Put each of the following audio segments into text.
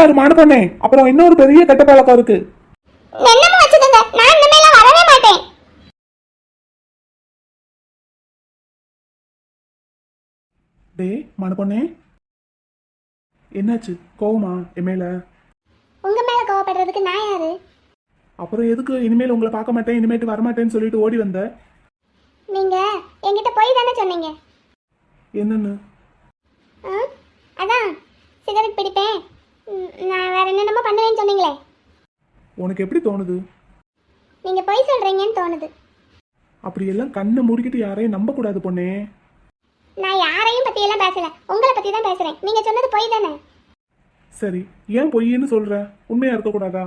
பாரு மான பொண்ணே. அப்புறம் இன்னொரு பெரிய கெட்ட பழக்கம் இருக்கு. என்னமோ வச்சுக்கோங்க. நான் இனிமேலாம் வரவே மாட்டேன். டேய் மான பொண்ணே. என்னாச்சு? கோவமா? என் மேல? உங்க மேல கோவப்படுறதுக்கு நான் யாரு? அப்புறம் எதுக்கு? இனிமேல் உங்களை பார்க்க மாட்டேன் இனிமேட்டு வரமாட்டேன்னு சொல்லிட்டு ஓடி வந்த? நீங்க என்கிட்ட போய் தானே சொன்னீங்க. என்னன்னு? அதான் சிகரெட் பிடிப்பேன். நான் வேற என்னென்னமோ பண்ணுவேன்னு சொன்னீங்களே. உனக்கு எப்படி தோணுது? நீங்க பொய் சொல்றீங்கன்னு தோணுது. அப்படியெல்லாம் கண்ணை மூடிக்கிட்டு யாரையும் நம்ப கூடாது பொண்ணே. நான் யாரையும் பத்தி எல்லாம் பேசல. உங்களை பத்தி தான் பேசுறேன். நீங்க சொன்னது பொய் தானே? சரி ஏன் பொய்ன்னு சொல்ற? உண்மையா இருக்கக்கூடாதா?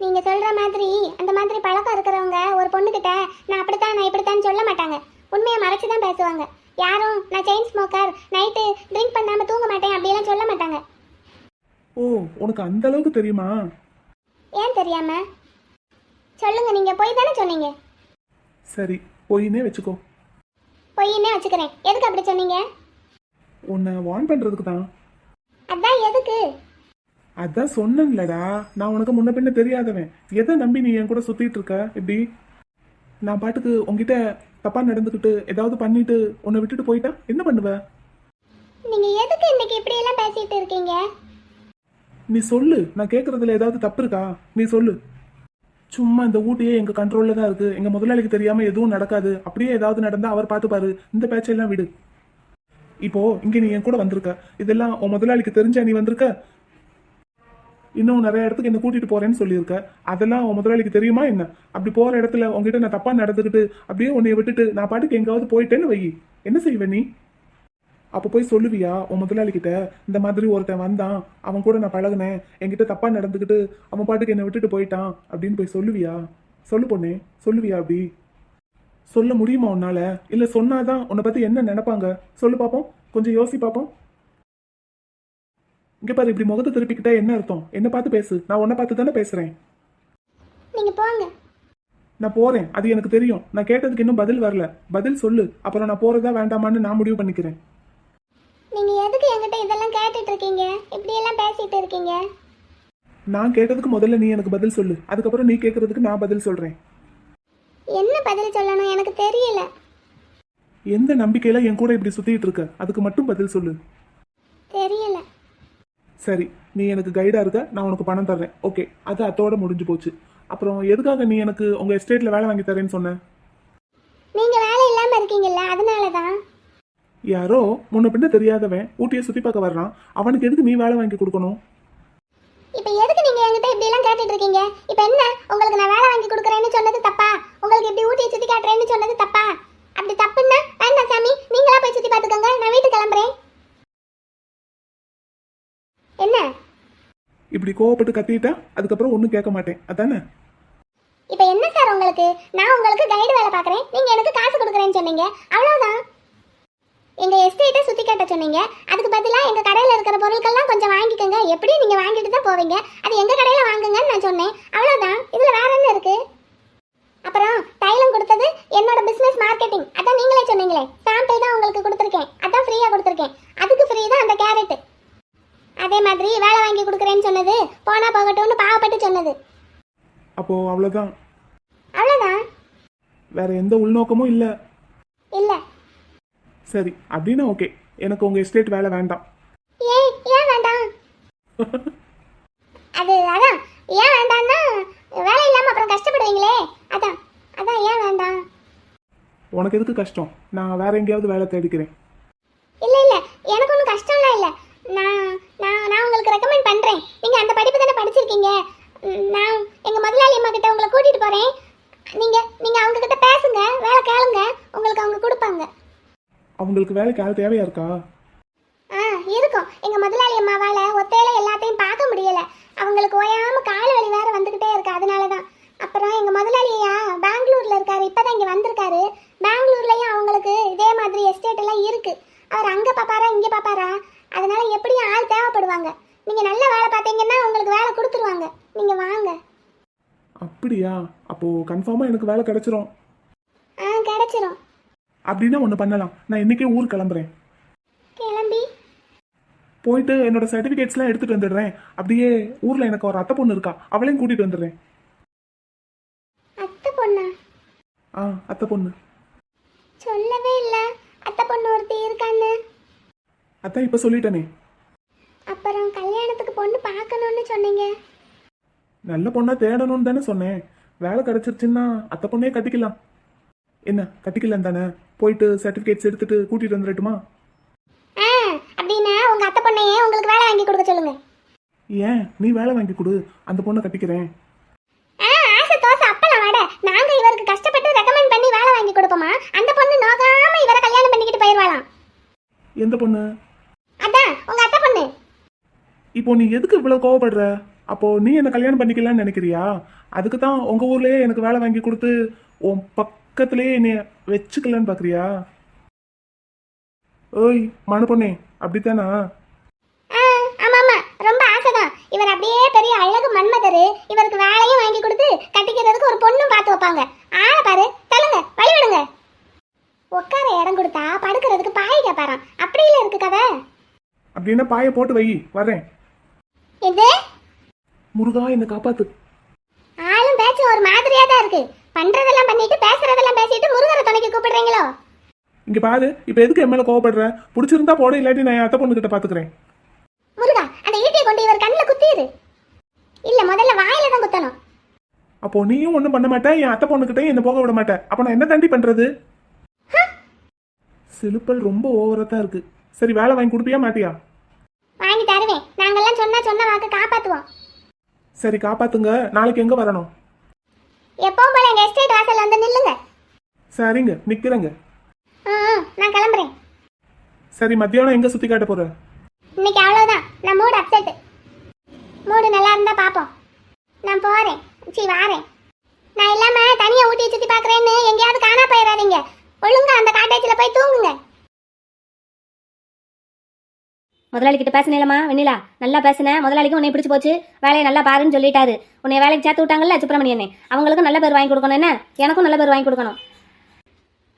நீங்க சொல்ற மாதிரி அந்த மாதிரி பழக்கம் இருக்கிறவங்க ஒரு பொண்ணுகிட்ட நான் அப்படித்தான் நான் இப்படித்தான் சொல்ல மாட்டாங்க. உண்மையை மறைச்சு தான் பேசுவாங்க. யாரும் நான் செயின் ஸ்மோக்கர் நைட்டு ட்ரிங்க் பண்ணாம தூங்க மாட்டேன் அப்படியெல்லாம் சொல்ல மாட்டாங்க. ஓ உனக்கு அந்த அளவுக்கு தெரியுமா? ஏன் தெரியாம? சொல்லுங்க நீங்க பொய் தானே சொன்னீங்க? சரி பொய்னே வச்சுக்கோ. பொய்ன்னே வச்சுக்கிறேன். எதுக்கு அப்படி சொன்னீங்க? உன்னை வார்ன் பண்றதுக்கு தான். அதான் எதுக்கு? அதான் சொன்னேன்லடா. நான் உனக்கு முன்ன பின்ன தெரியாதவன். எதை நம்பி நீ என் கூட சுத்திட்டு இருக்க? இப்படி நான் பாட்டுக்கு உன்கிட்ட தப்பா நடந்துக்கிட்டு ஏதாவது பண்ணிட்டு உன்னை விட்டுட்டு போயிட்டா? என்ன பண்ணுவ? நீங்க எதுக்கு இன்னைக்கு இப்படி எல்லாம் பேசிட்டு இருக்கீங்க? நீ சொல்லு நான் கேட்கறதுல ஏதாவது தப்பு இருக்கா நீ சொல்லு. சும்மா இந்த ஊட்டியே எங்க கண்ட்ரோல்ல தான் இருக்கு. எங்க முதலாளிக்கு தெரியாம எதுவும் நடக்காது. அப்படியே ஏதாவது நடந்தா அவர் பார்த்துப்பாரு இந்த பேச்செல்லாம் விடு. இப்போ இங்க நீ என் கூட வந்திருக்க. இதெல்லாம் உன் முதலாளிக்கு தெரிஞ்சா நீ வந்திருக்க? இன்னும் நிறைய இடத்துக்கு என்ன கூட்டிட்டு போறேன்னு சொல்லியிருக்க. அதெல்லாம் உன் முதலாளிக்கு தெரியுமா என்ன? அப்படி போற இடத்துல உங்ககிட்ட நான் தப்பா நடந்துக்கிட்டு அப்படியே உன்னைய விட்டுட்டு நான் பாட்டுக்கு எங்காவது போயிட்டேன்னு வை. என்ன செய்வ நீ? அப்போ போய் சொல்லுவியா? உன் முதலாளி கிட்ட இந்த மாதிரி ஒருத்தன் வந்தான் அவன் கூட நான் பழகுனேன் என்கிட்ட தப்பா நடந்துக்கிட்டு அவன் பாட்டுக்கு என்னை விட்டுட்டு போயிட்டான் அப்படின்னு போய் சொல்லுவியா? சொல்லு பொண்ணே சொல்லுவியா அப்படி? சொல்ல முடியுமா உன்னால? இல்ல சொன்னாதான் உன்னை பத்தி என்ன நினைப்பாங்க? சொல்லு பாப்போம் கொஞ்சம் யோசி பாப்போம். இங்க பாரு இப்படி முகத்தை திருப்பிக்கிட்டா என்ன அர்த்தம்? என்ன பார்த்து பேசு நான் உன்னை பார்த்து தானே பேசுறேன். நீங்க போங்க. நான் போறேன் அது எனக்கு தெரியும். நான் கேட்டதுக்கு இன்னும் பதில் வரல. பதில் சொல்லு அப்புறம் நான் போறதா வேண்டாமான்னு நான் முடிவு பண்ணிக்கிறேன். நீங்க எதுக்கு என்கிட்ட இதெல்லாம் கேட்டுட்டு இருக்கீங்க இப்படி எல்லாம் பேசிட்டு இருக்கீங்க? நான் கேட்டதுக்கு முதல்ல நீ எனக்கு பதில் சொல்லு. அதுக்கப்புறம் நீ கேட்கறதுக்கு நான் பதில் சொல்றேன். என்ன பதில் சொல்லணும்? எனக்கு தெரியல. எந்த நம்பிக்கையில என் கூட இப்படி சுத்திட்டு இருக்க? அதுக்கு மட்டும் பதில் சொல்லு. தெரியல. சரி நீ எனக்கு கைடா இருக்க. நான் உனக்கு பணம் தர்றேன். ஓகே அது அத்தோட முடிஞ்சு போச்சு. அப்புறம் எதுக்காக நீ எனக்கு உங்க எஸ்டேட்ல வேலை வாங்கி தரேன்னு சொன்ன? நீங்க வேலை இல்லாம இருக்கீங்கல்ல அதனால தான் யாரோ முன்ன பின்ன தெரியாதவன் ஊட்டியை சுத்தி பார்க்க வர்றான். அவனுக்கு எதுக்கு நீ வேலை வாங்கி கொடுக்கணும்? இப்போ எதுக்கு நீங்க என்கிட்ட இப்படி எல்லாம் கேட்டுட்டு இருக்கீங்க? இப்போ என்ன? உங்களுக்கு நான் வேலை வாங்கி கொடுக்குறேன்னு சொன்னது தப்பா? உங்களுக்கு இப்படி ஊட்டியை சுத்தி காட்டுறேன்னு சொன்னது தப்பா? அப்படி தப்புன்னா வேண்டாம் சாமி நீங்களா போய் சுத்தி பார்த்துக்கோங்க நான் வீட்டுக்கு கிளம்புறேன். என்ன? இப்படி கோவப்பட்டு கத்திட்டா அதுக்கப்புறம் ஒன்றும் கேட்க மாட்டேன். அதானே? இப்போ என்ன சார் உங்களுக்கு? நான் உங்களுக்கு கைடு வேலை பார்க்குறேன். நீங்க எனக்கு காசு கொடுக்குறேன்னு சொன்னீங்க. அவ்வளவுதான். எங்க எஸ்டேட்டை சுத்தி காட்ட சொன்னீங்க. அதுக்கு பதிலா எங்க கடையில இருக்கிற பொருட்கள்லாம் கொஞ்சம் வாங்கிக்கோங்க. எப்படி நீங்க வாங்கிட்டு தான் போவீங்க. அது எங்க கடையில வாங்குங்கன்னு நான் சொன்னேன். அவ்வளவுதான். இதுல வேற என்ன இருக்கு? அப்புறம் தைலம் கொடுத்தது என்னோட பிசினஸ் மார்க்கெட்டிங் அதான் நீங்களே சொன்னீங்களே. சாம்பிள் தான் உங்களுக்கு கொடுத்துருக்கேன். அதான் ஃப்ரீயா கொடுத்துருக்கேன். அதுக்கு ஃப்ரீ தான் அந்த கேரட் அதே மாதிரி வேலை வாங்கி கொடுக்குறேன்னு சொன்னது. போனா போகட்டும்னு பாவப்பட்டு சொன்னது. அப்போ அவ்வளவுதான். அவ்வளவுதான். வேற எந்த உள்நோக்கமும் இல்லை. இல்லை. சரி அப்படின்னா ஓகே எனக்கு உங்க எஸ்டேட் வேலை வேண்டாம். ஏன் ஏன் வேண்டாம்? அது அதான். ஏன் வேண்டாம்னா வேலை இல்லாம அப்புறம் கஷ்டப்படுவீங்களே. அதான் அதான் ஏன் வேண்டாம்? உனக்கு எதுக்கு கஷ்டம்? நான் வேற எங்கேயாவது வேலை தேடிக்கிறேன். இல்ல இல்ல. எனக்கு ஒன்றும் கஷ்டம்லாம் இல்ல. நான் நான் நான் உங்களுக்கு ரெக்கமெண்ட் பண்றேன். நீங்க அந்த படிப்பு தானே படிச்சிருக்கீங்க? நான் எங்க முதலாளி அம்மா கிட்ட உங்களை கூட்டிட்டு போறேன். நீங்க நீங்க அவங்க கிட்ட பேசுங்க. வேலை கேளுங்க. உங்களுக்கு அவங்க கொடுப்பாங்க. அவங்களுக்கு வேலைக்கு ஆள் தேவையா இருக்கா? ஆ இருக்கும். எங்க முதலாளி அம்மாவால ஒத்தையில எல்லாத்தையும் பார்க்க முடியல. அவங்களுக்கு ஓயாம கால் வலி வேற வந்துகிட்டே இருக்கு அதனால தான் அப்புறம் எங்க முதலாளியா பெங்களூர்ல இருக்காரு இப்பதான் இங்க வந்திருக்காரு. பெங்களூர்லயும் அவங்களுக்கு இதே மாதிரி எஸ்டேட் எல்லாம் இருக்கு. அவர் அங்க பாப்பாரா இங்க பாப்பாரா? அதனால எப்படியும் ஆள் தேவைப்படுவாங்க. நீங்க நல்ல வேலை பார்த்தீங்கன்னா உங்களுக்கு வேலை கொடுத்துருவாங்க. நீங்க வாங்க. அப்படியா? அப்போ கன்ஃபார்மா எனக்கு வேலை கிடைச்சிரும். ஆ கிடைச்சிரும். அப்படின்னா ஒன்று பண்ணலாம். நான் இன்னைக்கே ஊர் கிளம்புறேன். கிளம்பி. போயிட்டு என்னோட சர்டிஃபிகேட்ஸ்லாம் எடுத்துட்டு வந்துடுறேன். அப்படியே ஊர்ல எனக்கு ஒரு அத்தை பொண்ணு இருக்கா. அவளையும் கூட்டிட்டு வந்துடுறேன். அத்தை பொண்ணா? ஆ அத்தை பொண்ணு. சொல்லவே இல்ல. அத்தை பொண்ணு ஒருத்தி இருக்கான்னு. அதான் இப்ப சொல்லிட்டேனே. அப்புறம் கல்யாணத்துக்கு பொண்ணு பார்க்கணும்னு சொன்னீங்க. நல்ல பொண்ணா தேடணும்னு தானே சொன்னேன். வேலை கிடைச்சிருச்சுன்னா அத்தை பொண்ணே கட்டிக்கலாம். என்ன கட்டிக்கலாம் தானே? போயிட்டு சர்டிஃபிகேட்ஸ் எடுத்துட்டு கூட்டிட்டு வந்துடட்டுமா? ஆ அப்படின்னா உங்க அத்தை பொண்ணையே உங்களுக்கு வேலை வாங்கி கொடுக்க சொல்லுங்க? ஏன்? நீ வேலை வாங்கி கொடு. அந்த பொண்ணை கட்டிக்கிறேன். ஆ ஆசை தோசை அப்பளம் வடை. நாங்க இவருக்கு கஷ்டப்பட்டு ரெக்கமெண்ட் பண்ணி வேலை வாங்கி கொடுப்போமா? அந்த பொண்ணு நோகாம இவரை கல்யாணம் பண்ணிக்கிட்டு போயிடுவாளாம். எந்த பொண்ணு? அதான் உங்க அத்தை பொண்ணு. இப்போ நீ எதுக்கு இவ்வளவு கோவப்படுற? அப்போ நீ என்ன கல்யாணம் பண்ணிக்கலாம்னு நினைக்கிறியா? அதுக்கு தான் உங்க ஊர்லயே எனக்கு வேலை வாங்கி கொடுத்து உன் பக்கத்திலேயே என்னைய வச்சுக்கலான்னு பாக்குறியா? ஓய் மனு பொண்ணே அப்படித்தானா? ரொம்ப ஆசைதான். இவர் அப்படியே பெரிய அழகு மன்மதரு. இவருக்கு வேலையும் வாங்கி கொடுத்து கட்டிக்கிறதுக்கு ஒரு பொண்ணும் பார்த்து வைப்பாங்க. ஆளை பாரு. தள்ளுங்க. வழி விடுங்க உட்கார இடம் கொடுத்தா படுக்கிறதுக்கு பாய் கேட்பாராம் அப்படியில இருக்கு கதை. அப்படின்னா பாயை போட்டு வை. வரேன் இது முருகா என்னை காப்பாத்து. ஆளும் பேச்சும் ஒரு மாதிரியா தான் இருக்கு. பண்றதெல்லாம் பண்ணிட்டு பேசுறதெல்லாம் பேசிட்டு முருகரை துணைக்கு கூப்பிடுறீங்களோ? இங்க பாரு இப்போ எதுக்கு என் மேல கோவப்படுற? பிடிச்சிருந்தா போட இல்லாட்டி நான் என் அத்தை பொண்ணு கிட்ட பாத்துக்கிறேன். முருகா அந்த ஈட்டியை கொண்டு இவர் கண்ணில் குத்திடு. இல்ல முதல்ல வாயில தான் குத்தணும். அப்போ நீயும் ஒன்றும் பண்ண மாட்டேன் என் அத்தை பொண்ணுக்கிட்டையும் என்ன போக விட மாட்டேன் அப்போ நான் என்ன தாண்டி பண்றது? சிலுப்பல் ரொம்ப ஓவரா தான் இருக்கு. சரி வேலை வாங்கி கொடுப்பியா மாட்டியா? வாங்கி தருவேன். நாங்கெல்லாம் சொன்னா சொன்ன வாக்கு காப்பாத்துவோம். சரி காப்பாத்துங்க. நாளைக்கு எங்க வரணும்? எப்பவும் போல எங்க எஸ்டேட் வாசல்ல வந்து நில்லுங்க. சரிங்க நிக்கிறேங்க. நான் கிளம்புறேன். சரி மத்தியானம் எங்க சுத்தி காட்ட போற? இன்னைக்கு அவ்வளவுதான். நான் மூடு அப்செட் மூடு நல்லா இருந்தா பாப்போம். நான் போறேன். சீ வாரேன். நான் இல்லாம தனியா ஊட்டி சுத்தி பாக்குறேன்னு எங்கேயாவது காணா போயிடாதீங்க ஒழுங்கா அந்த காட்டேஜ்ல போய் தூங்குங்க. முதலாளி கிட்ட பேசினேலமா வெண்ணிலா. நல்லா பேசினேன் முதலாளிக்கு உன்னை பிடிச்சு போச்சு. வேலையை நல்லா பாருன்னு சொல்லிட்டாரு. உன்னை வேலைக்கு சேர்த்து விட்டாங்கல்ல சுப்பிரமணியனே அவங்களுக்கும் நல்ல பேர் வாங்கி கொடுக்கணும் என்ன? எனக்கும் நல்ல பேர் வாங்கி கொடுக்கணும்.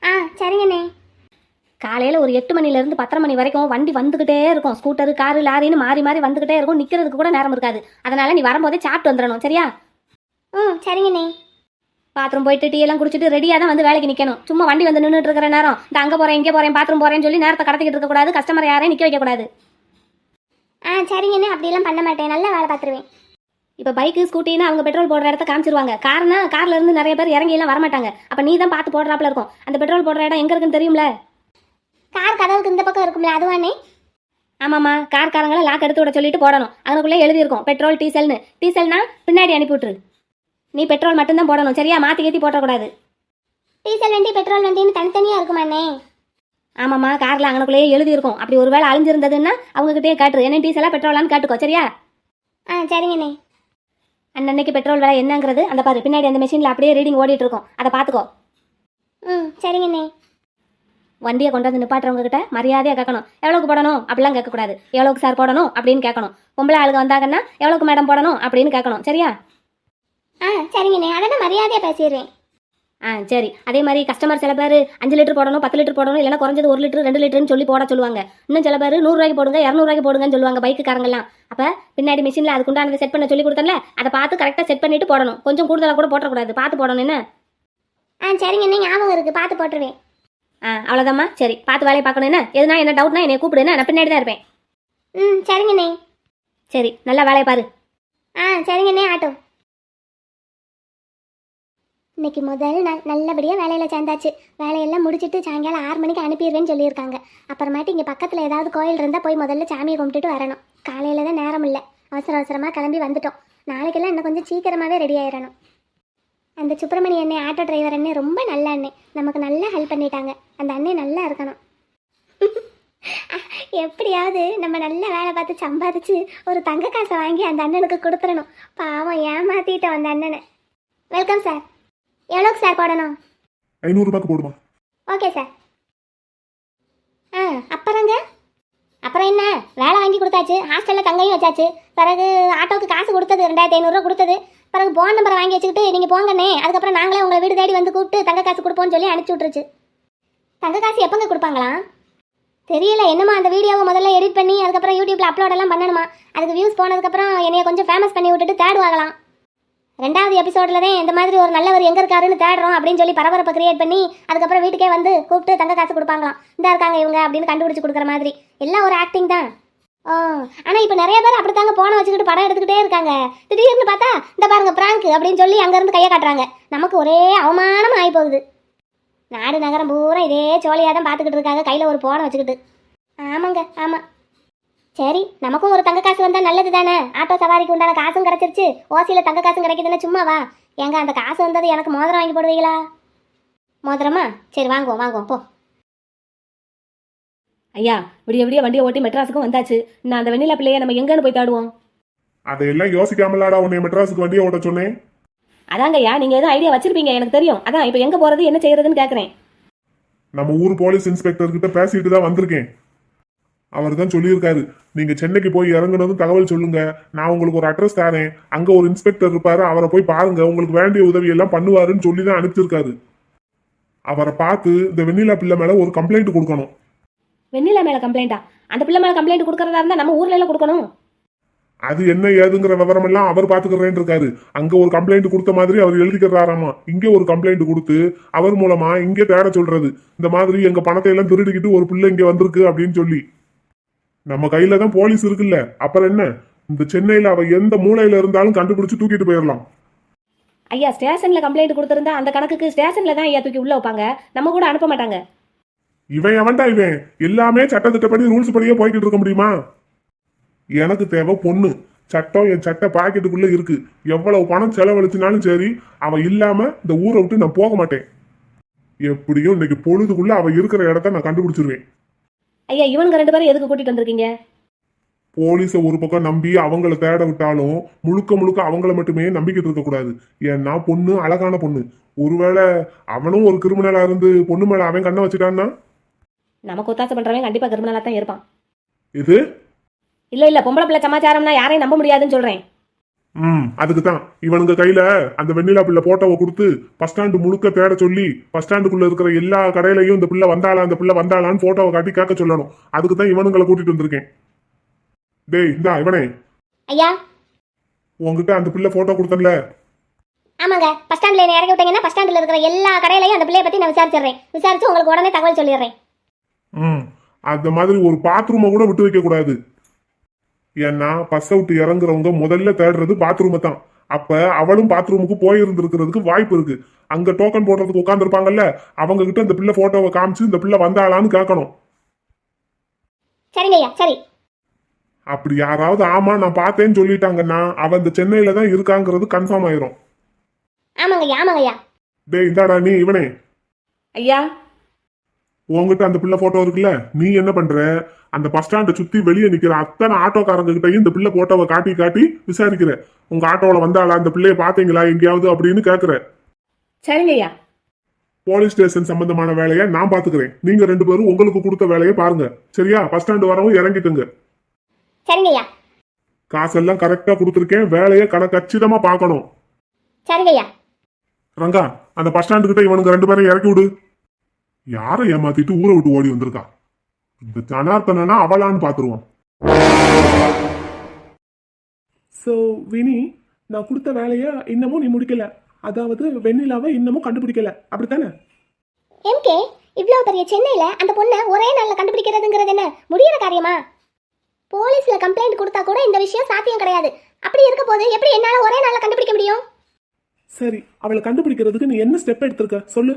ஆ சரிங்கண்ணே காலையில் ஒரு எட்டு மணிலேருந்து பத்தரை மணி வரைக்கும் வண்டி வந்துக்கிட்டே இருக்கும். ஸ்கூட்டரு காரு லாரின்னு மாறி மாறி வந்துக்கிட்டே இருக்கும். நிற்கிறதுக்கு கூட நேரம் இருக்காது. அதனால நீ வரும்போதே சாப்பிட்டு வந்துடணும். சரியா? ம் சரிங்கண்ணே பாத்ரூம் போயிட்டு டீ எல்லாம் குடிச்சிட்டு ரெடியாக தான் வந்து வேலைக்கு நிற்கணும் சும்மா வண்டி வந்து நின்றுட்டு இருக்கிற நேரம். இந்த அங்கே போகிறேன் இங்கே போகிறேன் பாத்ரூம் போகிறேன்னு சொல்லி நேரத்தை கடத்திக்கிட்டு இருக்கக்கூடாது. கஸ்டமர் யாரையும் நிற்க வைக்கக்கூடாது. ஆ சரிங்கண்ணே. அப்படிலாம் பண்ண மாட்டேன். நல்லா வேலை பார்த்துருவேன். இப்போ பைக்கு ஸ்கூட்டின்னு அவங்க பெட்ரோல் போடுற இடத்த காமிச்சிருவாங்க. காரணம் கார்ல இருந்து நிறைய பேர் இறங்கி எல்லாம் வரமாட்டாங்க. அப்போ நீ தான் பார்த்து போடுறாப்புல இருக்கும். அந்த பெட்ரோல் போடுற இடம் எங்க இருக்குன்னு தெரியும்ல? கார் கதவுக்கு இந்த பக்கம் இருக்கும்ல அதுவானே ஆமாம்மா. கார்காரங்களை லாக் எடுத்து விட சொல்லிட்டு போடணும். அதுக்குள்ளே எழுதியிருக்கும். பெட்ரோல் டீசல்னு டீசல்னா பின்னாடி அனுப்பி விட்டுரு. நீ பெட்ரோல் மட்டும்தான் போடணும். சரியா? மாற்றி ஏற்றி போட்டக்கூடாது டீசல் வண்டி பெட்ரோல் வண்டின்னு தனித்தனியா இருக்குமாண்ணே? ஆமாம்மா காரில் அங்கனக்குள்ளேயே எழுதியிருக்கும். அப்படி ஒரு வேளை அழிஞ்சிருந்ததுன்னா அவங்ககிட்டயே காட்டுரு. என்ன டீசலா பெட்ரோலான்னு கேட்டுக்கோ சரியா? ஆ சரிங்கண்ணே. அன்னன்னைக்கு பெட்ரோல் விலை என்னங்கிறது அந்த பாரு பின்னாடி அந்த மிஷினில் அப்படியே ரீடிங் ஓடிட்டு இருக்கும் அதை பார்த்துக்கோ. ம் சரிங்கண்ணே. வண்டியை கொண்டு வந்து நிப்பாட்டுறவங்க கிட்ட மரியாதையாக கேட்கணும். எவ்வளோக்கு போடணும்? அப்படிலாம் கேட்கக்கூடாது. எவ்வளோக்கு சார் போடணும்? அப்படின்னு கேட்கணும். பொம்பளை ஆளுங்க வந்தாங்கன்னா எவ்வளோக்கு மேடம் போடணும்? அப்படின்னு கேட்கணும். சரியா? ஆ சரிங்கண்ணே. அதெல்லாம் மரியாதையாக பேசிடுறேன். ஆ சரி. அதே மாதிரி கஸ்டமர் சில பேர் அஞ்சு லிட்டர் போடணும் பத்து லிட்டர் போடணும் இல்லைன்னா குறைஞ்சது ஒரு லிட்டர் ரெண்டு லிட்டர்னு சொல்லி போட சொல்லுவாங்க. இன்னும் சில பேர் நூறுரூவாய்க்கு போடுங்க இரநூறுவாய்க்கு போடுங்கன்னு சொல்லுவாங்க பைக்குக்காரங்கலாம் அப்போ பின்னாடி மிஷினில் அதுக்கு உண்டானதை செட் பண்ண சொல்லி கொடுத்தல அதை பார்த்து கரெக்டாக செட் பண்ணிட்டு போடணும். கொஞ்சம் கூடுதலாக கூட போட்டக்கூடாது. பார்த்து போடணும் என்ன? ஆ சரிங்கண்ணே ஞாபகம் இருக்குது பார்த்து போட்டுருவேன். ஆ அவ்வளோதாம்மா சரி பார்த்து வேலையை பார்க்கணும் என்ன? எதுனா என்ன டவுட்னா என்னை கூப்பிடு என்ன? நான் பின்னாடி தான் இருப்பேன். ம் சரிங்கண்ணே. சரி நல்லா வேலையை பாரு. ஆ சரிங்கண்ணே. ஆட்டோ. இன்னைக்கு முதல் நாள் நல்லபடியாக வேலையில் சேர்ந்தாச்சு. வேலையெல்லாம் முடிச்சுட்டு சாயங்காலம் ஆறு மணிக்கு அனுப்பிடுவேன்னு சொல்லியிருக்காங்க. அப்புறமேட்டு இங்கே பக்கத்தில் ஏதாவது கோயில் இருந்தால் போய் முதல்ல சாமியை கும்பிட்டுட்டு வரணும். காலையில் தான் நேரம் இல்லை. அவசர அவசரமாக கிளம்பி வந்துட்டோம். நாளைக்கெல்லாம் இன்னும் கொஞ்சம் சீக்கிரமாகவே ரெடி ஆயிடணும். அந்த சுப்பிரமணிய அண்ணே ஆட்டோ டிரைவர் அண்ணே ரொம்ப நல்ல அண்ணே. நமக்கு நல்லா ஹெல்ப் பண்ணிட்டாங்க. அந்த அண்ணே நல்லா இருக்கணும். எப்படியாவது நம்ம நல்ல வேலை பார்த்து சம்பாதிச்சு ஒரு தங்க காசை வாங்கி அந்த அண்ணனுக்கு கொடுத்துடணும். பாவம் ஏமாத்திட்டோம் அந்த அண்ணனை. வெல்கம் சார் எவ்வளோக்கு சார் போடணும்? ஐநூறுரூபாய்க்கு போடுமா. Okay sir. ஆ அப்புறங்க? அப்புறம் என்ன? வேலை வாங்கி கொடுத்தாச்சு. ஹாஸ்டலில் தங்கையும் வச்சாச்சு. பிறகு ஆட்டோவுக்கு காசு கொடுத்தது ரெண்டாயிரத்தி ஐநூறுரூவா கொடுத்தது. பிறகு போன் நம்பரை வாங்கி வச்சுக்கிட்டு நீங்கள் போங்கண்ணே. அதுக்கப்புறம் நாங்களே உங்களை வீடு தேடி வந்து கூப்பிட்டு தங்க காசு கொடுப்போம்னு சொல்லி அனுப்பிச்சி விட்ருச்சு தங்க காசு எப்போங்க கொடுப்பாங்களா? தெரியல. என்னமா அந்த வீடியோவை முதல்ல எடிட் பண்ணி அதுக்கப்புறம் யூடியூப்ல அப்லோட் எல்லாம் பண்ணணுமா? அதுக்கு வியூஸ் போனதுக்கப்புறம் என்னைய கொஞ்சம் ஃபேமஸ் பண்ணி விட்டுட்டு தேர்ட் வாங்கலாம். ரெண்டாவது எபிசோட்ல தான் இந்த மாதிரி ஒரு நல்லவர் எங்கே இருக்காருன்னு தேடுறோம் அப்படின்னு சொல்லி பரபரப்பை கிரியேட் பண்ணி அதுக்கப்புறம் வீட்டுக்கே வந்து கூப்பிட்டு தங்க காசு கொடுப்பாங்களாம். இந்த இருக்காங்க இவங்க அப்படின்னு கண்டுபிடிச்சு கொடுக்குற மாதிரி. எல்லாம் ஒரு ஆக்டிங் தான். ஓ ஆனால் இப்போ நிறைய பேர் அப்படித்தாங்க போனை வச்சுக்கிட்டு படம் எடுத்துக்கிட்டே இருக்காங்க. திடீர்னு பார்த்தா இந்த பாருங்க பிராங்க் அப்படின்னு சொல்லி அங்கேருந்து கையை காட்டுறாங்க. நமக்கு ஒரே அவமானம் ஆகி போகுது நாடு நகரம் பூரா இதே ஜோலியாக தான் பார்த்துக்கிட்டு இருக்காங்க கையில் ஒரு போனை வச்சுக்கிட்டு. ஆமாங்க ஆமாம் சரி நமக்கும் ஒரு தங்க காசு வந்தால் நல்லது தானே? ஆட்டோ சவாரிக்கு உண்டான காசும் கிடச்சிருச்சு. ஓசியில் தங்க காசும் கிடைக்குதுன்னா சும்மாவா ஏங்க அந்த காசு வந்தது எனக்கு மோதிரம் வாங்கி போடுவீங்களா? மோதிரமா? சரி வாங்குவோம் வாங்குவோம் போ. ஐயா விடிய விடிய வண்டியை ஓட்டி மெட்ராஸுக்கும் வந்தாச்சு. நான் அந்த வெண்ணிலா பிள்ளைய நம்ம எங்கன்னு போய் தேடுவோம்? அதையெல்லாம் யோசிக்காமலாடா உன்னை மெட்ராஸுக்கு வண்டியை ஓட்ட சொன்னேன். அதாங்க ஐயா நீங்க எதுவும் ஐடியா வச்சிருப்பீங்க எனக்கு தெரியும். அதான் இப்போ எங்க போறது என்ன செய்யறதுன்னு கேக்குறேன். நம்ம ஊர் போலீஸ் இன்ஸ்பெக்டர் கிட்ட பேசிட்டு தான் வந்திருக்கேன். அவர் தான் சொல்லியிருக்காரு. நீங்க சென்னைக்கு போய் இறங்குனதும் தகவல் சொல்லுங்க. நான் உங்களுக்கு ஒரு அட்ரஸ் தரேன். அங்க ஒரு இன்ஸ்பெக்டர் இருப்பாரு. அவரை போய் பாருங்க. உங்களுக்கு வேண்டிய உதவி எல்லாம் பண்ணுவாருன்னு சொல்லி தான் அனுப்பிச்சிருக்காரு. அவரை பார்த்து இந்த வெண்ணிலா பிள்ளை மேல ஒரு கம்ப்ளைண்ட் கொடுக்கணும். வெண்ணிலா மேல கம்ப்ளைண்டா அந்த பிள்ளை மேல கம்ப்ளைண்ட் கொடுக்கறதா இருந்தா நம்ம ஊர்ல எல்லாம் கொடுக்கணும். அது என்ன ஏதுங்கிற விவரம் எல்லாம் அவர் பாத்துக்கிறேன் இருக்காரு. அங்க ஒரு கம்ப்ளைண்ட் கொடுத்த மாதிரி அவர் எழுதிக்கிறாராமா? இங்க ஒரு கம்ப்ளைண்ட் கொடுத்து அவர் மூலமா இங்க தேட சொல்றது. இந்த மாதிரி எங்க பணத்தை எல்லாம் திருடிக்கிட்டு ஒரு பிள்ளை இங்க வந்திருக்கு அப்படின்னு சொல்லி. நம்ம கையில தான் போலீஸ் இருக்குல்ல. அப்புறம் என்ன? இந்த சென்னையில அவ எந்த மூலையில இருந்தாலும் கண்டுபிடிச்சு தூக்கிட்டு போயிடலாம் ஐயா ஸ்டேஷன்ல கம்ப்ளைண்ட் கொடுத்திருந்தா அந்த கணக்குக்கு ஸ்டேஷன்ல தான் ஐயா தூக்கி உள்ள வைப்பாங்க. நம்ம கூட அனுப்ப மாட்டாங்க. இவன் எவன்டா இவன்? எல்லாமே சட்டத்திட்டப்படி ரூல்ஸ் படியே போய்கிட்டு இருக்க முடியுமா? எனக்கு தேவை பொண்ணு. சட்டம் என் சட்ட பாக்கெட்டுக்குள்ள இருக்கு. எவ்வளவு பணம் செலவழிச்சினாலும் சரி அவ இல்லாம இந்த ஊரை விட்டு நான் போக மாட்டேன். எப்படியும் இன்னைக்கு பொழுதுக்குள்ள அவ இருக்கிற இடத்த நான் கண்டுபிடிச்சிருவேன். ஐயா இவனுங்க ரெண்டு பேரும் எதுக்கு கூட்டிட்டு வந்திருக்கீங்க? போலீஸை ஒரு பக்கம் நம்பி அவங்கள தேட விட்டாலும் முழுக்க முழுக்க அவங்கள மட்டுமே நம்பிக்கிட்டு இருக்க கூடாது. ஏன்னா பொண்ணு அழகான பொண்ணு. ஒருவேளை அவனும் ஒரு கிரிமினலா இருந்து பொண்ணு மேல அவன் கண்ணை வச்சுட்டான்னா? நமக்கு ஒத்தாசை பண்றவன் கண்டிப்பா கிரிமினலா தான் இருப்பான். இது இல்ல இல்ல பொம்பளை பிள்ளை சமாச்சாரம்னா யாரையும் நம்ப முடியாதுன்னு சொல்றேன். ம். அதுக்கு தான் இவனுங்க கையில அந்த வெண்ணிலா பிள்ளை போட்டோவை கொடுத்து பஸ் ஸ்டாண்டு முழுக்க தேட சொல்லி பஸ் ஸ்டாண்டுக்குள்ள இருக்கிற எல்லா கடையிலையும் இந்த பிள்ளை வந்தாளா இந்த பிள்ளை வந்தாளான்னு போட்டோவை காட்டி கேட்க சொல்லணும். அதுக்கு தான் இவனுங்களை கூட்டிட்டு வந்திருக்கேன். டேய் இந்தா இவனே. ஐயா. உன்கிட்ட அந்த பிள்ளை போட்டோ கொடுத்தன்ல. ஆமாங்க. பஸ் ஸ்டாண்ட்ல என்ன இறக்கி விட்டீங்கன்னா பஸ் ஸ்டாண்ட்ல இருக்கிற எல்லா கடையிலையும் அந்த பிள்ளைய பத்தி நான் விசாரிச்சிடுறேன். விசாரிச்சு உங்களுக்கு உடனே தகவல் சொல்லிடுறேன். ம். அந்த மாதிரி ஒரு பாத்ரூமை கூட விட்டு வைக்க கூடாது ஏன்னா பஸ் விட்டு இறங்குறவங்க முதல்ல தேடுறது பாத்ரூமை தான். அப்ப அவளும் பாத்ரூமுக்கு போயிருந்திருக்கிறதுக்கு வாய்ப்பு இருக்கு. அங்க டோக்கன் போடுறதுக்கு உட்காந்துருப்பாங்கல்ல அவங்க கிட்ட இந்த பிள்ளை போட்டோவை காமிச்சு இந்த பிள்ளை வந்தாளான்னு கேட்கணும். சரிங்க ஐயா சரி. அப்படி யாராவது ஆமா நான் பார்த்தேன்னு சொல்லிட்டாங்கன்னா அவ இந்த சென்னையில தான் இருக்காங்கிறது கன்ஃபார்ம் ஆயிரும். ஆமாங்க ஐயா ஆமாங்க ஐயா டேய் இந்தாடா நீ இவனே. ஐயா உன்கிட்ட அந்த பிள்ளை போட்டோ இருக்குல்ல? நீ என்ன பண்ற? அந்த பஸ் ஸ்டாண்டை சுத்தி வெளியே நிக்கிற அத்தனை ஆட்டோக்காரங்க கிட்டயும் இந்த பிள்ளை போட்டோவை காட்டி காட்டி விசாரிக்கிற. உங்க ஆட்டோல வந்தாளா? அந்த பிள்ளைய பாத்தீங்களா எங்கேயாவது அப்படின்னு கேக்குற. சரிங்க ஐயா. போலீஸ் ஸ்டேஷன் சம்பந்தமான வேலையை நான் பாத்துக்கிறேன் நீங்க ரெண்டு பேரும் உங்களுக்கு கொடுத்த வேலையை பாருங்க. சரியா? பஸ் ஸ்டாண்டு வரவும் இறங்கிட்டுங்க சரிங்க ஐயா. காசெல்லாம் கரெக்டா கொடுத்துருக்கேன். வேலையை கணக்கச்சிதமா பார்க்கணும். சரிங்க ஐயா. ரங்கா அந்த பஸ் ஸ்டாண்டு கிட்ட இவனுங்க ரெண்டு பேரும் இறக்கி விடு. யாரை ஏமாத்திட்டு ஊரை விட்டு ஓடி வந்திருக்கா? இந்த ஜனார்த்தனா அவளான்னு பாத்துருவோம் ஸோ வினி நான் கொடுத்த வேலையை இன்னமும் நீ முடிக்கல. அதாவது வெண்ணிலாவை இன்னமும் கண்டுபிடிக்கல. அப்படித்தானே? எம்கே இவ்வளோ பெரிய சென்னையில அந்த பொண்ணை ஒரே நாளில் கண்டுபிடிக்கிறதுங்கிறது என்ன? முடியிற காரியமா? போலீஸ்ல கம்ப்ளைண்ட் கொடுத்தா கூட இந்த விஷயம் சாத்தியம் கிடையாது. அப்படி இருக்க போது எப்படி என்னால ஒரே நாளில் கண்டுபிடிக்க முடியும்? சரி அவளை கண்டுபிடிக்கிறதுக்கு நீ என்ன ஸ்டெப் எடுத்திருக்க? சொல்லு.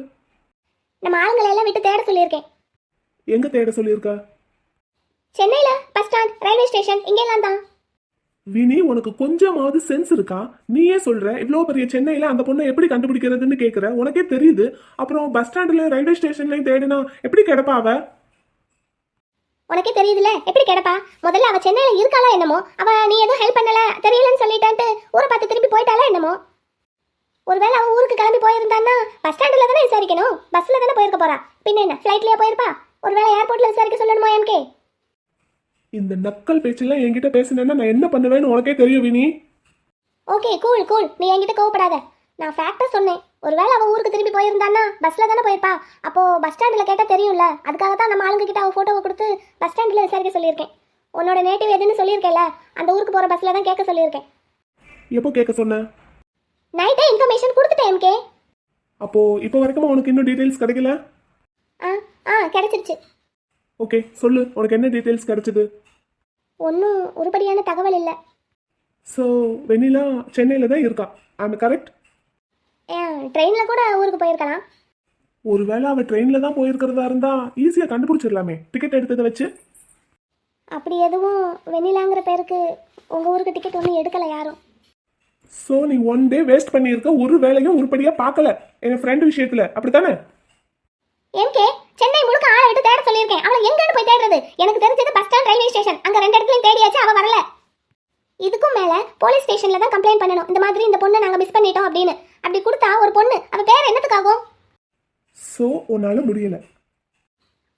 நம்ம ஆளுங்களை எல்லாம் விட்டு தேட சொல்லியிருக்கேன். எங்க தேட சொல்லியிருக்க? சென்னையில பஸ் ஸ்டாண்ட் ரயில்வே ஸ்டேஷன் இங்கெல்லாம் தான். வினி உனக்கு கொஞ்சமாவது சென்ஸ் இருக்கா? நீயே சொல்ற இவ்வளோ பெரிய சென்னையில அந்த பொண்ணை எப்படி கண்டுபிடிக்கிறதுன்னு கேக்குற? உனக்கே தெரியுது. அப்புறம் பஸ் ஸ்டாண்ட்ல ரயில்வே ஸ்டேஷன்லயும் தேடினா எப்படி கிடப்பா அவ? உனக்கே தெரியுதுல எப்படி கிடப்பா? முதல்ல அவ சென்னையில இருக்காளா என்னமோ? அவ நீ எதுவும் ஹெல்ப் பண்ணல தெரியலன்னு சொல்லிட்டான்ட்டு ஊரை பார்த்து திரும்பி போயிட்டாளா என்னமோ? ஒருவேளை அவ ஊருக்கு கிளம்பி போயிருந்தான்னா பஸ் ஸ்டாண்ட்ல தானே விசாரிக்கணும்? பஸ்ல தானே போயிருக்க போறா? பின்ன என்ன ஃபிளைட்லயே போயிருப்பா? ஒருவேளை ஏர்போர்ட்ல விசாரிக்க சொல்லணுமோ எம்கே இந்த நக்கல் பேச்செல்லாம் என்கிட்ட பேசினேன்னா நான் என்ன பண்ணுவேன்னு உனக்கே தெரியும் வினி. ஓகே கூல் கூல் நீ என்கிட்ட கோவப்படாத. நான் ஃபேக்டா சொன்னேன். ஒருவேளை அவ ஊருக்கு திரும்பி போயிருந்தான்னா பஸ்ல தானே போயிருப்பா? அப்போ பஸ் ஸ்டாண்ட்ல கேட்டா தெரியும்ல. அதுக்காக தான் நம்ம ஆளுங்க கிட்ட அவ போட்டோவை கொடுத்து பஸ் ஸ்டாண்ட்ல விசாரிக்க சொல்லியிருக்கேன். உன்னோட நேட்டிவ் எதுன்னு சொல்லியிருக்கேன்ல அந்த ஊருக்கு போற பஸ்ல தான் கேட்க சொல்லியிருக்கேன். எப்போ கேட்க சொன்ன? நைட்டே இன்ஃபர்மேஷன் கொடுத்துட்டேன் எம்கே அப்போ இப்போ வரைக்கும் உனக்கு இன்னும் டீட்டெயில்ஸ் கிடைக்கல? ஆ ஆ கிடைச்சிருச்சு. ஓகே சொல்லு உனக்கு என்ன டீட்டெயில்ஸ் கிடைச்சது? ஒன்றும் உருப்படியான தகவல் இல்லை. ஸோ வெண்ணிலா சென்னையில் தான் இருக்கா? ஐம் கரெக்ட் ட்ரெயினில் கூட ஊருக்கு போயிருக்கலாம். ஒருவேளை அவள் ட்ரெயினில் தான் போயிருக்கிறதா இருந்தா ஈஸியாக கண்டுபிடிச்சிடலாமே. டிக்கெட் எடுத்ததை வச்சு. அப்படி எதுவும் வெண்ணிலாங்கிற பேருக்கு உங்கள் ஊருக்கு டிக்கெட் ஒன்றும் எடுக்கலை யாரும். ஸோ நீ ஒன் டே வேஸ்ட் பண்ணியிருக்க ஒரு வேலையும் உருப்படியாக பார்க்கல. என் ஃப்ரெண்ட் விஷயத்தில். அப்படித்தானே? எம்கே சென்னை முழுக்க ஆளை விட்டு தேட சொல்லியிருக்கேன். அவளை எங்கன்னு போய் தேடுறது? எனக்கு தெரிஞ்சது பஸ் ஸ்டாண்ட் ரயில்வே ஸ்டேஷன் அங்க ரெண்டு இடத்துலயும் தேடியாச்சு அவ வரல. இதுக்கும் மேல போலீஸ் ஸ்டேஷன்ல தான் கம்ப்ளைண்ட் பண்ணணும். இந்த மாதிரி இந்த பொண்ணை நாங்க மிஸ் பண்ணிட்டோம் அப்படின்னு. அப்படி கொடுத்தா ஒரு பொண்ணு அவ பேர் என்னத்துக்காகும்? ஸோ உன்னால் முடியலை.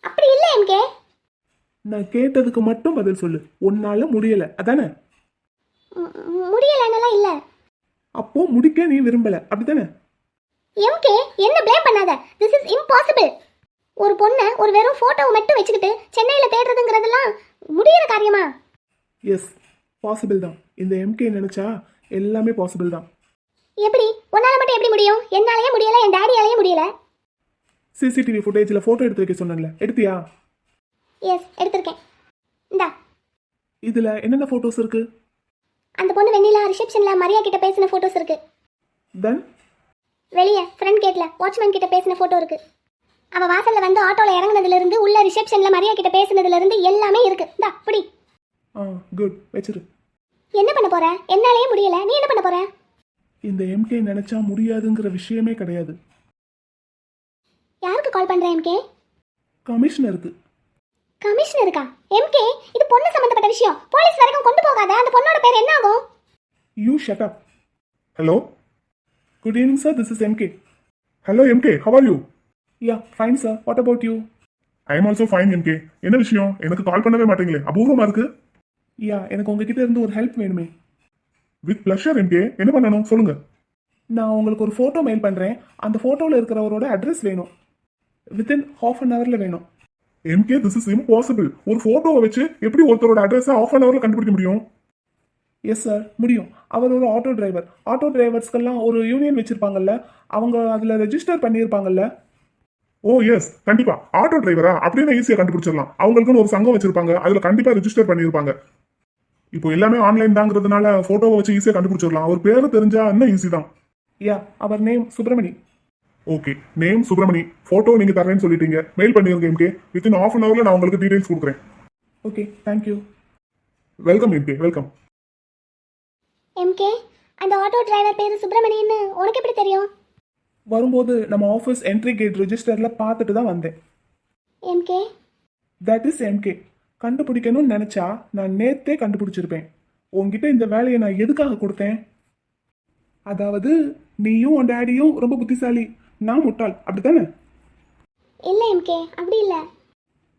அப்படி இல்ல எம்கே நான் கேட்டதுக்கு மட்டும் பதில் சொல்லு. உன்னால முடியலை. அதானே? முடியலன்னெல்லாம் இல்ல. அப்போ முடிக்க நீ விரும்பல. அப்படித்தானே? எம்கே என்ன ப்ளேம் பண்ணாத? திஸ் இஸ் இம்பாசிபிள் ஒரு பொண்ணை ஒரு வெறும் போட்டோவை மட்டும் வச்சுக்கிட்டு சென்னையில தேடுறதுங்கிறதெல்லாம் முடியிற காரியமா? எஸ் பாசிபிள் தான். இந்த எம்கே நினைச்சா எல்லாமே பாசிபிள் தான். எப்படி? உன்னால மட்டும் எப்படி முடியும்? என்னாலயே முடியல என் டாடியாலயே முடியல. சிசிடிவி ஃபுட்டேஜில் ஃபோட்டோ எடுத்து வைக்க சொன்னேன்ல. எடுத்தியா? எஸ் எடுத்திருக்கேன். இந்தா. இதில் என்னென்ன ஃபோட்டோஸ் இருக்கு? அந்த பொண்ணு வெண்ணிலா ரிசப்ஷன்ல மரியா கிட்ட பேசின போட்டோஸ் இருக்கு. தென் வெளியே ஃப்ரண்ட் கேட்ல வாட்ச்மேன் கிட்ட பேசின போட்டோ இருக்கு. அவ வாசல்ல வந்து ஆட்டோல இறங்குனதுல இருந்து உள்ள ரிசப்ஷன்ல மரியா கிட்ட பேசினதுல இருந்து எல்லாமே இருக்கு. இந்தா புடி. ஆ குட் வச்சிரு. என்ன பண்ண போற? என்னாலயே முடியல. நீ என்ன பண்ண போற? இந்த எம்கே நினைச்சா முடியாதுங்கிற விஷயமே கிடையாது. யாருக்கு கால் பண்ற எம்கே கமிஷனருக்கு கமிஷனருக்கா எம்கே இது பொண்ணு சம்பந்தப்பட்ட விஷயம். கொண்டு போகாத அந்த பொண்ணோட பேர் என்ன ஆகும் you shut up hello good evening sir this is MK hello MK how are you yeah fine sir what about you I am also fine MK என்ன விஷயம்? எனக்கு கால் பண்ணவே மாட்டீங்களே. அபூர்வமா இருக்கு? யா எனக்கு உங்ககிட்ட இருந்து ஒரு ஹெல்ப் வேணுமே. வித் ப்ளஷர் எம்கே என்ன பண்ணணும்? சொல்லுங்க. நான் உங்களுக்கு ஒரு ஃபோட்டோ மெயில் பண்ணுறேன் அந்த ஃபோட்டோவில் இருக்கிறவரோட அட்ரஸ் வேணும். வித்தின் ஹாஃப் அன் ஹவரில் வேணும். எம்கே திஸ் இஸ் இம்பாசிபிள் ஒரு போட்டோவை வச்சு எப்படி ஒருத்தரோட அட்ரஸை ஆஃப் அன் ஹவர்ல கண்டுபிடிக்க முடியும்? எஸ் சார் முடியும். அவர் ஒரு ஆட்டோ டிரைவர் ஆட்டோ டிரைவர்ஸ்க்கெல்லாம் ஒரு யூனியன் வச்சுருப்பாங்கல்ல அவங்க அதில் ரெஜிஸ்டர் பண்ணியிருப்பாங்கல்ல. ஓ எஸ் கண்டிப்பா. ஆட்டோ டிரைவரா அப்படின்னு ஈஸியா கண்டுபிடிச்சிடலாம். அவங்களுக்குன்னு ஒரு சங்கம் வச்சிருப்பாங்க. அதுல கண்டிப்பா ரெஜிஸ்டர் பண்ணியிருப்பாங்க. இப்போ எல்லாமே ஆன்லைன் தாங்கிறதுனால போட்டோவை வச்சு ஈஸியா கண்டுபிடிச்சிடலாம். அவர் பேரு தெரிஞ்சா இன்னும் ஈஸி தான். யா அவர் name Subramani okay name Subramani photo நீங்க தரேன்னு சொல்லிட்டீங்க. மெயில் பண்ணிருங்க எம்கே வித்தின் ஆஃப் அன் ஹவர்ல நான் உங்களுக்கு டீடைல்ஸ் கொடுக்குறேன். Okay thank you welcome MK welcome MK அந்த ஆட்டோ டிரைவர் பேரு சுப்பிரமணியன்னு உனக்கு எப்படி தெரியும்? வரும்போது நம்ம ஆஃபீஸ் என்ட்ரி கேட் ரெஜிஸ்டரில் பார்த்துட்டு தான் வந்தேன். எம்கே தட் இஸ் எம்கே கண்டுபிடிக்கணும்னு நினச்சா நான் நேத்தே கண்டுபிடிச்சிருப்பேன். உன்கிட்ட இந்த வேலையை நான் எதுக்காக கொடுத்தேன்? அதாவது நீயும் உன் டேடியும் ரொம்ப புத்திசாலி. நான் முட்டாள். அப்படித்தானே? இல்ல எம்கே அப்படி இல்ல.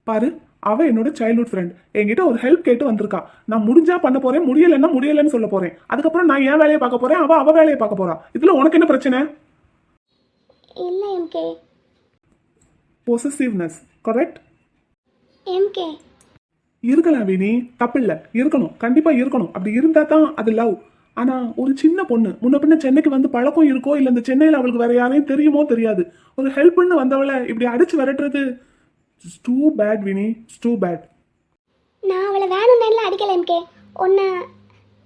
பாரு அவ என்னோட சைல்ட்ஹுட் ஃப்ரெண்ட் என்கிட்ட ஒரு ஹெல்ப் கேட்டு வந்திருக்கா. நான் முடிஞ்சா பண்ண போறேன் முடியலைன்னா முடியலைன்னு சொல்ல போறேன். அதுக்கப்புறம் நான் என் வேலையை பார்க்க போறேன் அவ அவ வேலையை பார்க்க போறா. இதுல உனக்கு என்ன பிரச்சனை? இல்ல எம்கே பொசசிவ்னஸ் கரெக்ட் எம்கே இருக்கலாம் வினி தப்பில்ல. இருக்கணும் கண்டிப்பா இருக்கணும். அப்படி இருந்தா தான் அது லவ் ஆனா ஒரு சின்ன பொண்ணு. முன்ன பின்ன சென்னைக்கு வந்து பழக்கம் இருக்கோ இல்ல இந்த சென்னையில அவளுக்கு வேற யாரையும் தெரியுமோ தெரியாது. ஒரு ஹெல்ப்னு வந்தவளை இப்படி அடிச்சு விரட்டுறது too bad Vini. Too bad நான் அவளை வேணும்னு அடிக்கல எம்கே. உன்னை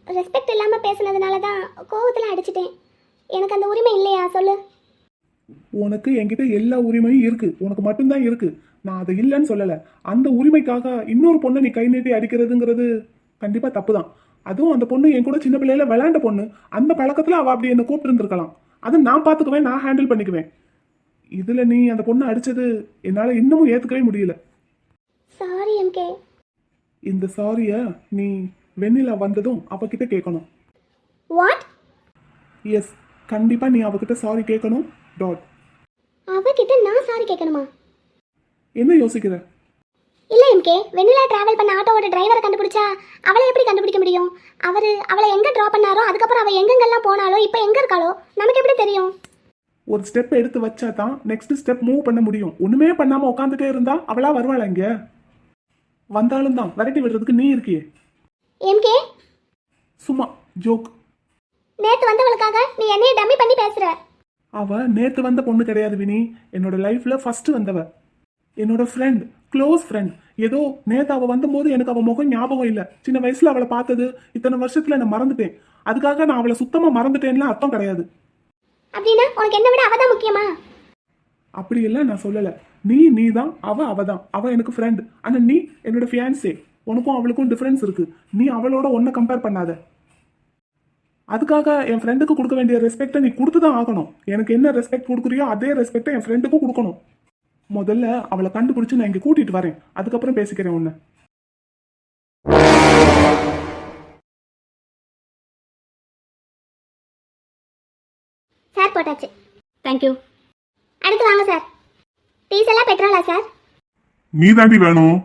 ரெஸ்பெக்ட் இல்லாமல் பேசுனதுனால தான் கோவத்தில் அடிச்சிட்டேன். எனக்கு அந்த உரிமை இல்லையா? சொல்லு. உனக்கு என்கிட்ட எல்லா உரிமையும் இருக்கு. உனக்கு மட்டும்தான் இருக்கு. நான் அதை இல்லைன்னு சொல்லல. அந்த உரிமைக்காக இன்னொரு பொண்ணை நீ கை நீட்டி அடிக்கிறதுங்கிறது கண்டிப்பா தப்பு தான் அதுவும் அந்த பொண்ணு என் கூட சின்ன பிள்ளையில விளையாண்ட பொண்ணு. அந்த பழக்கத்துல அவ அப்படி என்னை கூப்பிட்டு இருந்திருக்கலாம் அதை நான் பார்த்துக்குவேன் நான் ஹேண்டில் பண்ணிக்குவேன். இதுல நீ அந்த பொண்ணை அடிச்சது என்னால இன்னமும் ஏத்துக்கவே முடியல. சாரி எம்கே இந்த சாரிய நீ வெண்ணிலா வந்ததும் அவகிட்ட கேட்கணும். வாட் எஸ் கண்டிப்பா நீ அவகிட்ட சாரி கேட்கணும். டாட் அவகிட்ட நான் சாரி கேட்கணுமா? என்ன யோசிக்கிற? இல்ல எம்கே வெண்ணிலா டிராவல் பண்ண ஆட்டோவோட டிரைவரை கண்டுபிடிச்சா அவளை எப்படி கண்டுபிடிக்க முடியும்? அவரு அவளை எங்க டிராப் பண்ணாரோ அதுக்கப்புறம் அவ எங்கெங்கெல்லாம் போனாலோ இப்போ எங்க இருக்காளோ நமக்கு எப்படி தெரியும்? ஒரு ஸ்டெப் எடுத்து வச்சா தான் நெக்ஸ்ட் ஸ்டெப் மூவ் பண்ண முடியும். ஒண்ணுமே பண்ணாம உட்காந்துட்டே இருந்தா அவளா வருவாளா இங்க? வந்தாலும் தான் விரட்டி விடுறதுக்கு நீ இருக்கியே. எம்கே? சும்மா ஜோக் நேத்து வந்தவளுக்காக நீ என்னைய டம்மி பண்ணி பேசுற. அவ நேத்து வந்த பொண்ணு கிடையாது வினி. என்னோட லைஃப்ல ஃபர்ஸ்ட் வந்தவ. என்னோட ஃப்ரெண்ட் க்ளோஸ் ஃப்ரெண்ட் ஏதோ நேத்து அவ வந்தபோது எனக்கு அவ முகம் ஞாபகம் இல்ல. சின்ன வயசுல அவளை பார்த்தது இத்தனை வருஷத்துல நான் மறந்துட்டேன். அதுக்காக நான் அவளை சுத்தமா மறந்துட்டேன்லாம் அர்த்தம் கிடையாது. அப்படின்னா உனக்கு என்ன விட முக்கியமா? அப்படியெல்லாம் நான் சொல்லல. நீ நீ தான் அவ அவ தான். அவ எனக்கு ஃப்ரெண்ட் ஆனா நீ என்னோட ஃபியான்சே உனக்கும் அவளுக்கும் டிஃபரன்ஸ் இருக்கு. நீ அவளோட ஒன்ன கம்பேர் பண்ணாத. அதுக்காக என் ஃப்ரெண்டுக்கு கொடுக்க வேண்டிய ரெஸ்பெக்டை நீ கொடுத்து தான் ஆகணும். எனக்கு என்ன ரெஸ்பெக்ட் கொடுக்குறியோ அதே ரெஸ்பெக்டை என் ஃப்ரெண்டுக்கும் கொடுக்கணும். முதல்ல அவளை கண்டுபிடிச்சு நான் இங்க கூட்டிட்டு வரேன். அதுக்கப்புறம் பேசிக்கிறேன் உன்னை. சார் போட்டாச்சு. தேங்க்யூ அடுத்து வாங்க சார். எல்லாம் பெட்ரோலா சார்? நீ தாண்டி வேணும்.